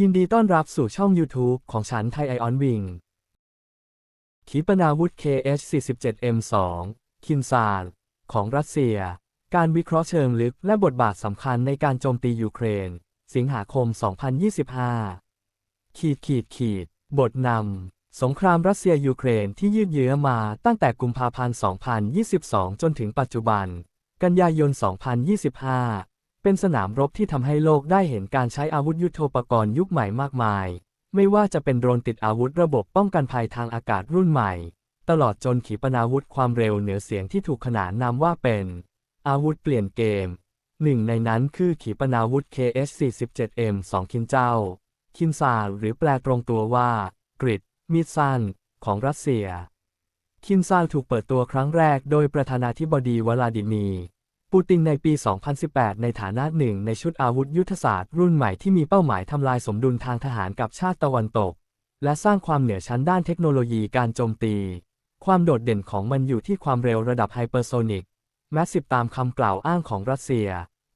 ยินดีต้อนรับสู่ช่อง YouTube ของฉันไทยไอออนวิง ขีปนาวุธ KH-47M2 คินซาลของรัสเซีย การวิเคราะห์เชิงลึกและบทบาทสำคัญในการโจมตียูเครน สิงหาคม 2025 ขีดขีดขีด บทนำ สงครามรัสเซียยูเครนที่ยืดเยื้อมาตั้งแต่กุมภาพันธ์ 2022 จนถึงปัจจุบัน กันยายน 2025 เป็นสนามรบที่ทำให้โลกได้เห็นการใช้อาวุธยุโทโธปกรณ์ยุคใหม่มากมาย ไม่ว่าจะเป็นโดรนติดอาวุธระบบป้องกันภัยทางอากาศรุ่นใหม่ ตลอดจนขีปนาวุธความเร็วเหนือเสียงที่ถูกขนานนามว่าเป็น อาวุธเปลี่ยนเกม หนึ่งในนั้นคือขีปนาวุธ KS-47M2 คินเจ้า คินซาหรือแปลตรงตัวว่ากริดมีดสั้นของรัสเซีย คินซาถูกเปิดตัวครั้งแรกโดยประธานาธิบดีวลาดิมีร์ ปูตินในปี 2018 ในฐานะหนึ่งในชุดอาวุธยุทธศาสตร์รุ่นใหม่ที่มีเป้าหมายทำลายสมดุลทางทหารกับชาติตะวันตก และสร้างความเหนือชั้นด้านเทคโนโลยีการโจมตี ความโดดเด่นของมันอยู่ที่ความเร็วระดับไฮเปอร์โซนิกแมสซิฟตามคำกล่าวอ้างของรัสเซีย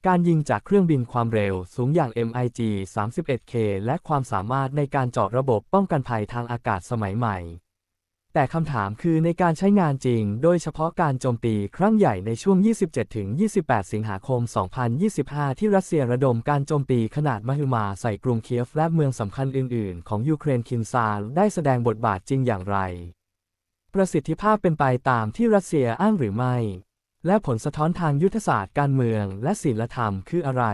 การยิงจากเครื่องบินความเร็วสูงอย่าง MiG 31K และความสามารถในการเจาะระบบป้องกันภัยทางอากาศสมัยใหม่ แต่คำถามคือในการใช้งานจริง โดยเฉพาะการโจมตีครั้งใหญ่ในช่วง 27-28 สิงหาคม 2025 ที่รัสเซียระดมการโจมตีขนาดมหึมาใส่กรุงเคียฟและเมืองสำคัญอื่น ๆ ของยูเครนคินซาได้แสดงบทบาทจริงอย่างไร ประสิทธิภาพเป็นไปตามที่รัสเซียอ้างหรือไม่ และผลสะท้อนทางยุทธศาสตร์การเมืองและศีลธรรมคืออะไร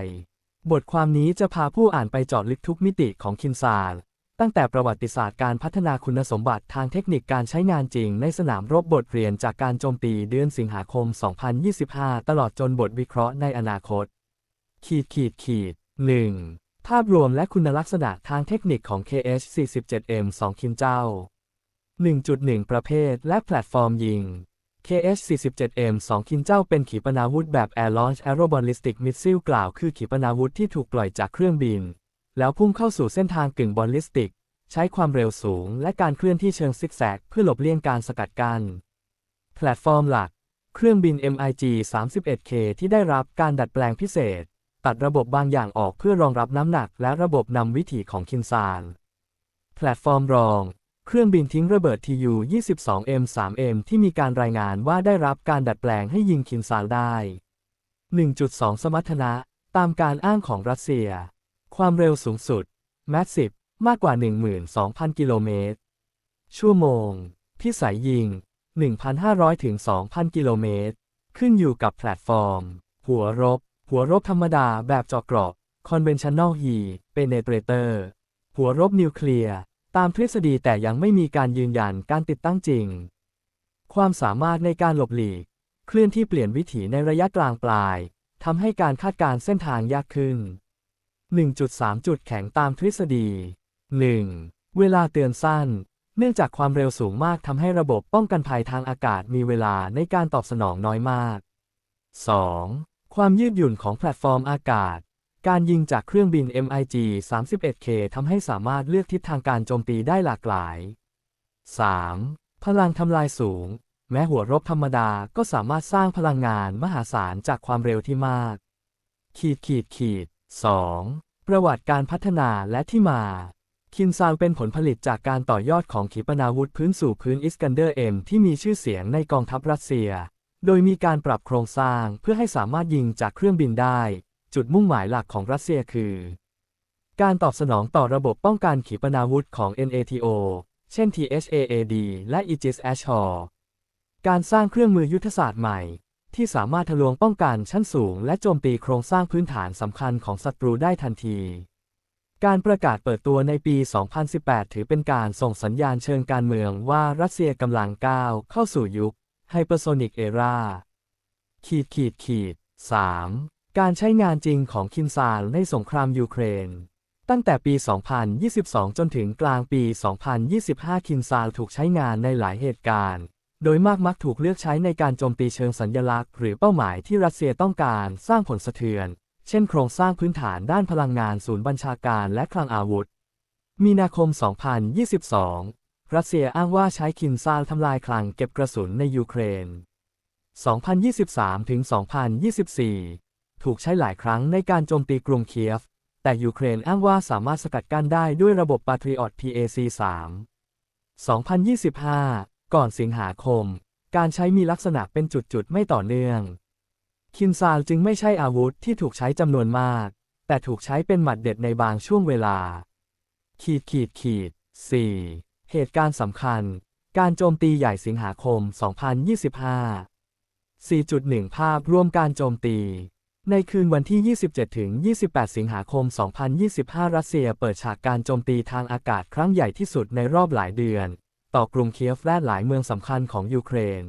บทความนี้จะพาผู้อ่านไปเจาะลึกทุกมิติของคินซา ตั้งแต่ประวัติศาสตร์การพัฒนาคุณสมบัติทางเทคนิคการใช้งานจริงในสนามรบบทเรียนจากการโจมตีเดือนสิงหาคม 2025 ตลอดจนบทวิเคราะห์ในอนาคต ขีดขีดขีด 1. ภาพรวมและคุณลักษณะทางเทคนิคของ KH-47M2 คินเจ้า 1.1 ประเภทและแพลตฟอร์มยิง KH-47M2 คินเจ้าเป็นขีปนาวุธแบบ Air Launch Aeroballistic Missile กล่าวคือขีปนาวุธที่ถูกปล่อยจากเครื่องบิน แล้วพุ่งเข้าสู่เส้นทางกึ่งบอลลิสติก ใช้ความเร็วสูงและการเคลื่อนที่เชิงซิกแซกเพื่อหลบเลี่ยงการสกัดกัน้นแพลตฟอร์มหลัก เครื่องบิน MiG 31K ที่ได้รับการดัดแปลงพิเศษ ตัดระบบบางอย่างออกเพื่อรองรับน้ำหนักและระบบนำวิถีของคินซานแพลตฟอร์มรอง เครื่องบินทิ้งระเบิด TU-22M3M ที่มีการรายงานว่าได้รับการดัดแปลงให้ยิงคินซานได้ 1.2 สมรรถนะ ตามการอ้างของรัสเซีย ความเร็วสูงสุด Massive มากกว่า 12,000 กิโลเมตร ชั่วโมง พิสัยยิง 1,500 ถึง 2,000 กิโลเมตร ขึ้นอยู่กับแพลตฟอร์ม หัวรบ หัวรบธรรมดาแบบจอกราะ Conventional Heat Penetrator หัวรบนิวเคลียร์ ตามทฤษฎีแต่ยังไม่มีการยืนยันการติดตั้งจริง ความสามารถในการหลบหลีก เคลื่อนที่เปลี่ยนวิถีในระยะกลางปลายทำให้การคาดการเส้นทางยากขึ้น 1.3 จุดแข็งตามทฤษฎี 1. เวลาเตือนสั้น เนื่องจากความเร็วสูงมากทำให้ระบบป้องกันภัยทางอากาศมีเวลาในการตอบสนองน้อยมาก 2. ความยืดหยุ่นของแพลตฟอร์มอากาศ การยิงจากเครื่องบิน MiG 31K ทำให้สามารถเลือกทิศทางการโจมตีได้หลากหลาย 3. พลังทำลายสูง แม้หัวรบธรรมดาก็สามารถสร้างพลังงานมหาศาลจากความเร็วที่มาก ขีดขีดขีด 2. ประวัติการพัฒนาและที่มา คินซางเป็นผลผลิตจากการต่อยอดของขีปนาวุธพื้นสู่พื้นอิสกันเดอร์เอ็มที่มีชื่อเสียงในกองทัพรัสเซีย โดยมีการปรับโครงสร้างเพื่อให้สามารถยิงจากเครื่องบินได้ จุดมุ่งหมายหลักของรัสเซียคือ การตอบสนองต่อระบบป้องกันขีปนาวุธของ NATO เช่น THAAD และ Aegis Ashore การสร้างเครื่องมือยุทธศาสตร์ใหม่ ที่สามารถทะลวงป้องกันชั้นสูง และโจมตีโครงสร้างพื้นฐานสำคัญของศัตรูได้ทันที การประกาศเปิดตัวในปี 2018 ถือเป็นการส่งสัญญาณเชิงการเมืองว่ารัสเซียกำลังก้าวเข้าสู่ยุคไฮเปอร์โซนิกเอราขีดขีดขีด 3. การใช้งานจริงของคินซาลในสงครามยูเครน ตั้งแต่ปี 2022 จนถึงกลางปี 2025 คินซาลถูกใช้งานในหลายเหตุการณ์ โดยมากมักถูกเลือกใช้ในการโจมตีเชิงสัญญลักษณ์ หรือเป้าหมายที่รัสเซียต้องการสร้างผลสะเทือน เช่นโครงสร้างพื้นฐานด้านพลังงาน ศูนย์บัญชาการและคลังอาวุธ มีนาคม 2022 รัสเซียอ้างว่าใช้คินซาลทำลายคลังเก็บกระสุนในยูเครน 2023-2024 ถูกใช้หลายครั้งในการโจมตีกรุงเคียฟ แต่ยูเครนอ้างว่าสามารถสกัดกั้นได้ด้วยระบบ Patriot PAC-3 2025 ก่อนสิงหาคม การใช้มีลักษณะเป็นจุดๆ ไม่ต่อเนื่อง คินซาลจึงไม่ใช่อาวุธที่ถูกใช้จำนวนมาก แต่ถูกใช้เป็นหมัดเด็ดในบางช่วงเวลา ขีดขีดขีด 4. เหตุการณ์สำคัญ การโจมตีใหญ่สิงหาคม 2025 4.1 ภาพรวมการโจมตี ในคืนวันที่ 27 ถึง 28 สิงหาคม 2025 รัสเซียเปิดฉากการโจมตีทางอากาศครั้งใหญ่ที่สุดในรอบหลายเดือน ต่อกรุงเคียฟและหลายเมืองสำคัญของยูเครน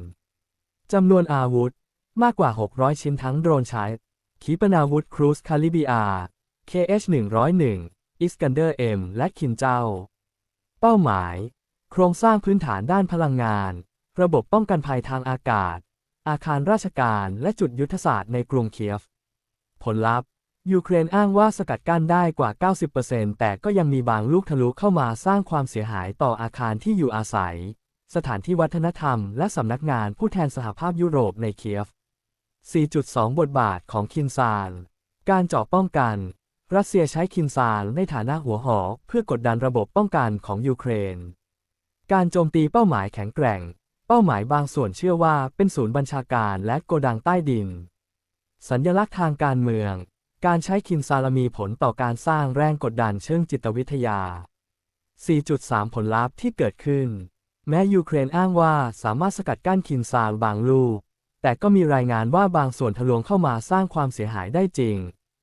จำนวนอาวุธมากกว่า 600 ชิ้นทั้งโดรนใช้ขีปนาวุธครูซคาลิบีอา KH-101 อิสกันเดอร์ M และคินเจ้า เป้าหมาย โครงสร้างพื้นฐานด้านพลังงาน ระบบป้องกันภัยทางอากาศ อาคารราชการและจุดยุทธศาสตร์ในกรุงเคียฟ ผลลัพธ์ ยูเครนอ้างว่าสกัดกั้นได้กว่า 90%แต่ก็ยังมีบางลูกทะลุเข้ามาสร้างความเสียหายต่ออาคารที่อยู่อาศัย สถานที่วัฒนธรรมและสำนักงานผู้แทนสหภาพยุโรปในเคียฟ 4.2 บทบาทของคินซาลการเจาะป้องกัน รัสเซียใช้คินซาลในฐานะหัวหอกเพื่อกดดันระบบป้องกันของยูเครน การโจมตีเป้าหมายแข็งแกร่ง เป้าหมายบางส่วนเชื่อว่าเป็นศูนย์บัญชาการและโกดังใต้ดิน สัญลักษณ์ทางการเมือง การใช้คินซาลมีผลต่อการสร้างแรงกดดันเชิงจิตวิทยา 4.3 ผลลัพธ์ที่เกิดขึ้น แม้ยูเครนอ้างว่าสามารถสกัดกั้นคินซาลบางลูก แต่ก็มีรายงานว่าบางส่วนทะลวงเข้ามาสร้างความเสียหายได้จริง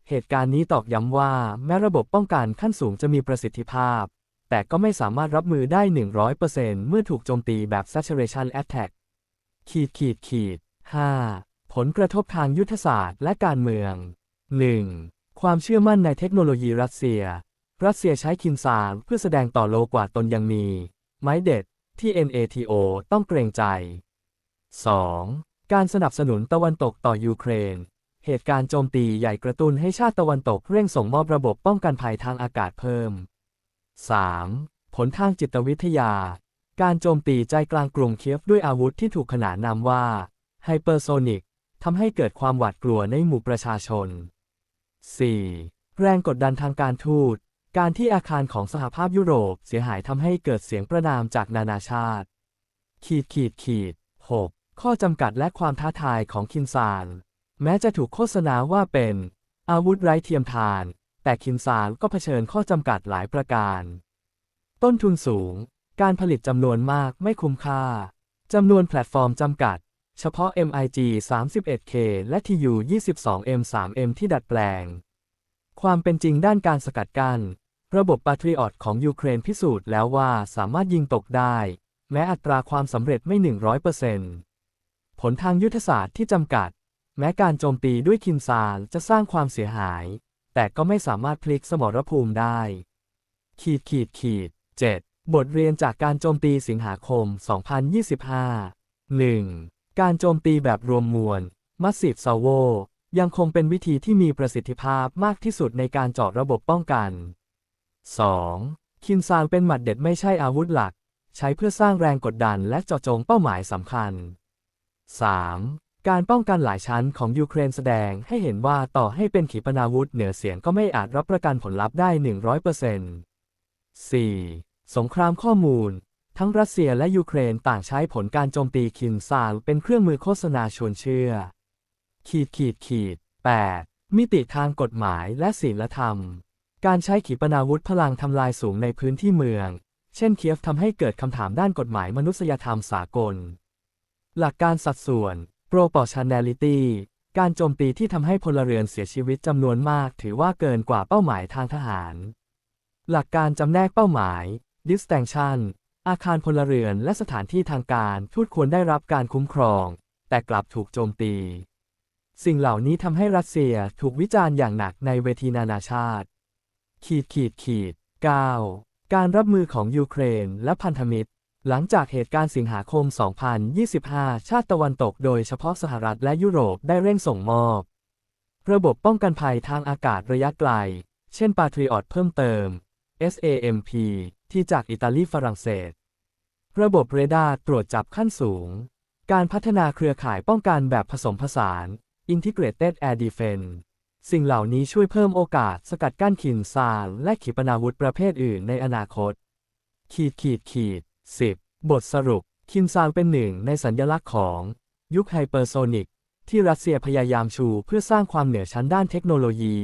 เหตุการณ์นี้ตอกย้ำว่าแม้ระบบป้องกันขั้นสูงจะมีประสิทธิภาพ แต่ก็ไม่สามารถรับมือได้ 100%เมื่อถูกโจมตีแบบ saturation attack ขีดขีดขีด 5. ผลกระทบทางยุทธศาสตร์และการเมือง 1. ความเชื่อมั่นในเทคโนโลยีรัสเซีย รัสเซียใช้คินซาลเพื่อแสดงต่อโลกว่าตนยังมี ไม้เด็ดที่ NATO ต้องเกรงใจ 2. การสนับสนุนตะวันตกต่อยูเครน เหตุการณ์โจมตีใหญ่กระตุ้นให้ชาติตะวันตกเร่งส่งมอบระบบป้องกันภัยทางอากาศเพิ่ม 3. ผลทางจิตวิทยา การโจมตีใจกลางกรุงเคียฟด้วยอาวุธที่ถูกขนานนามว่าไฮเปอร์โซนิกทำให้เกิดความหวาดกลัวในหมู่ประชาชน 4. แรงกดดันทางการทูต การที่อาคารของสหภาพยุโรปเสียหายทำให้เกิดเสียงประนามจากนานาชาติ ขีดขีดขีด 6. ข้อจำกัดและความท้าทายของคินซาน แม้จะถูกโฆษณาว่าเป็น อาวุธไร้เทียมทาน แต่คินซานก็เผชิญข้อจำกัดหลายประการ ต้นทุนสูง การผลิตจำนวนมากไม่คุ้มค่าจำนวนแพลตฟอร์มจำกัด เฉพาะ MIG 31K และ TU 22M 3M ที่ดัดแปลง ความเป็นจริงด้านการสกัดกั้น ระบบ Patriot ของยูเครนพิสูจน์แล้วว่าสามารถยิงตกได้ แม้อัตราความสำเร็จไม่ 100%ผลทางยุทธศาสตร์ที่จำกัด แม้การโจมตีด้วยคินซาลจะสร้างความเสียหาย แต่ก็ไม่สามารถพลิกสมรภูมิได้ ขีดขีดขีด 7. บทเรียนจากการโจมตีสิงหาคม 2025 1. การโจมตีแบบรวมมวล Massive Salvo ยังคงเป็นวิธีที่มีประสิทธิภาพมากที่สุดในการเจาะระบบป้องกัน 2. คินซานเป็นหมัดเด็ดไม่ใช่อาวุธหลัก ใช้เพื่อสร้างแรงกดดันและเจาะจงเป้าหมายสำคัญ 3. การป้องกันหลายชั้นของยูเครนแสดงให้เห็นว่าต่อให้เป็นขีปนาวุธเหนือเสียงก็ไม่อาจรับประกันผลลัพธ์ได้ 100% 4. สงครามข้อมูล ทั้งรัสเซียและยูเครนต่างใช้ผลการโจมตีคินซาลเป็นเครื่องมือโฆษณาชวนเชื่อ ขีดขีดขีด 8. มิติทางกฎหมายและศีลธรรม การใช้ขีปนาวุธพลังทำลายสูงในพื้นที่เมือง เช่นเคียฟทำให้เกิดคำถามด้านกฎหมายมนุษยธรรมสากล หลักการสัดส่วน proportionality การโจมตีที่ทำให้พลเรือนเสียชีวิตจำนวนมากถือว่าเกินกว่าเป้าหมายทางทหาร หลักการจำแนกเป้าหมาย distinction อาคารพลเรือนและสถานที่ทางการทูตควรได้รับการคุ้มครอง แต่กลับถูกโจมตี สิ่งเหล่านี้ทำให้รัสเซียถูกวิจารณ์อย่างหนักในเวทีนานาชาติ ขีดขีดขีด 9. การรับมือของยูเครนและพันธมิตร หลังจากเหตุการณ์สิงหาคม 2025 ชาติตะวันตกโดยเฉพาะสหรัฐและยุโรปได้เร่งส่งมอบ ระบบป้องกันภัยทางอากาศระยะไกล เช่น Patriot เพิ่มเติม SAMP ที่จากอิตาลีฝรั่งเศส ระบบเรดาร์ตรวจจับขั้นสูง การพัฒนาเครือข่ายป้องกันแบบผสมผสาน Integrated Air Defense สิ่งเหล่านี้ช่วยเพิ่มโอกาสสกัดกั้นขินซานและขีปนาวุธประเภทอื่นในอนาคต ขีดขีดขีด 10 บทสรุป คินซานเป็นหนึ่งในสัญลักษณ์ของ ยุคไฮเปอร์โซนิกที่รัสเซียพยายามชูเพื่อสร้างความเหนือชั้นด้านเทคโนโลยี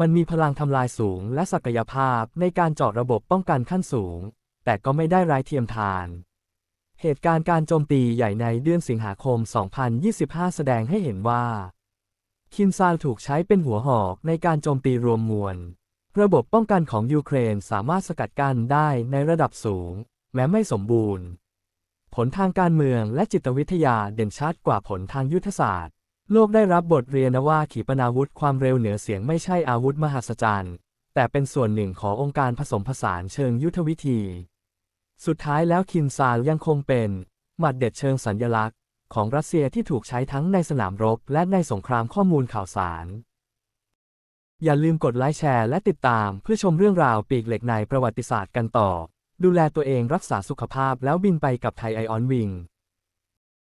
มันมีพลังทำลายสูงและศักยภาพในการเจาะระบบป้องกันขั้นสูง แต่ก็ไม่ได้ไร้เทียมทาน เหตุการณ์การโจมตีใหญ่ในเดือนสิงหาคม 2025 แสดงให้เห็นว่า คินซานถูกใช้เป็นหัวหอกในการโจมตีรวมมวล ระบบป้องกันของยูเครนสามารถสกัดกั้นได้ในระดับสูง แม้ไม่สมบูรณ์ ผลทางการเมืองและจิตวิทยาเด่นชัดกว่าผลทางยุทธศาสตร์ โลกได้รับบทเรียนว่าขีปนาวุธความเร็วเหนือเสียงไม่ใช่อาวุธมหัศจรรย์ แต่เป็นส่วนหนึ่งขององค์การผสมผสานเชิงยุทธวิธี สุดท้ายแล้วคินซาลยังคงเป็น หมัดเด็ดเชิงสัญญลักษณ์ ของรัสเซียที่ถูกใช้ทั้งในสนามรบและในสงครามข้อมูลข่าวสาร อย่าลืมกดไลค์แชร์และติดตามเพื่อชมเรื่องราวปีกเหล็กในประวัติศาสตร์กันต่อ ดูแลตัวเองรักษาสุขภาพแล้วบินไปกับไทยไอออนวิง